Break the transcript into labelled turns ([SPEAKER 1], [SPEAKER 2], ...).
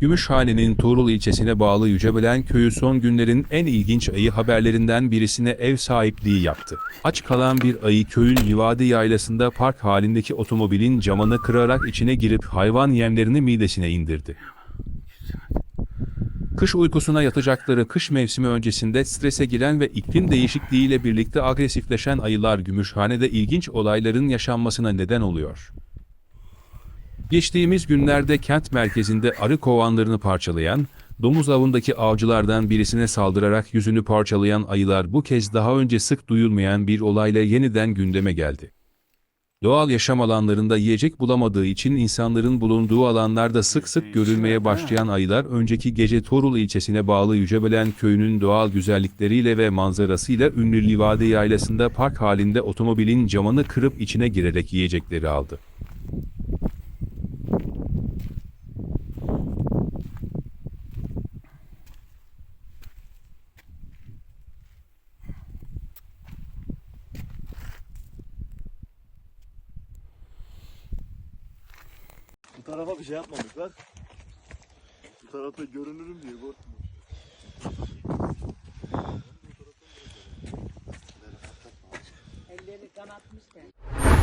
[SPEAKER 1] Gümüşhane'nin Tuğrul ilçesine bağlı Yücebelen köyü son günlerin en ilginç ayı haberlerinden birisine ev sahipliği yaptı. Aç kalan bir ayı köyün Livadi yaylasında park halindeki otomobilin camını kırarak içine girip hayvan yemlerini midesine indirdi. Kış uykusuna yatacakları kış mevsimi öncesinde strese giren ve iklim değişikliğiyle birlikte agresifleşen ayılar Gümüşhane'de ilginç olayların yaşanmasına neden oluyor. Geçtiğimiz günlerde kent merkezinde arı kovanlarını parçalayan, domuz avındaki avcılardan birisine saldırarak yüzünü parçalayan ayılar bu kez daha önce sık duyulmayan bir olayla yeniden gündeme geldi. Doğal yaşam alanlarında yiyecek bulamadığı için insanların bulunduğu alanlarda sık sık görülmeye başlayan ayılar önceki gece Torul ilçesine bağlı Yücebelen köyünün doğal güzellikleriyle ve manzarasıyla ünlü Livade yaylasında park halinde otomobilin camını kırıp içine girerek yiyecekleri aldı.
[SPEAKER 2] Tarafa bir şey yapmamışlar. Bu tarafta görünürüm diye korkmuş.
[SPEAKER 3] Elleri kanatmışlar.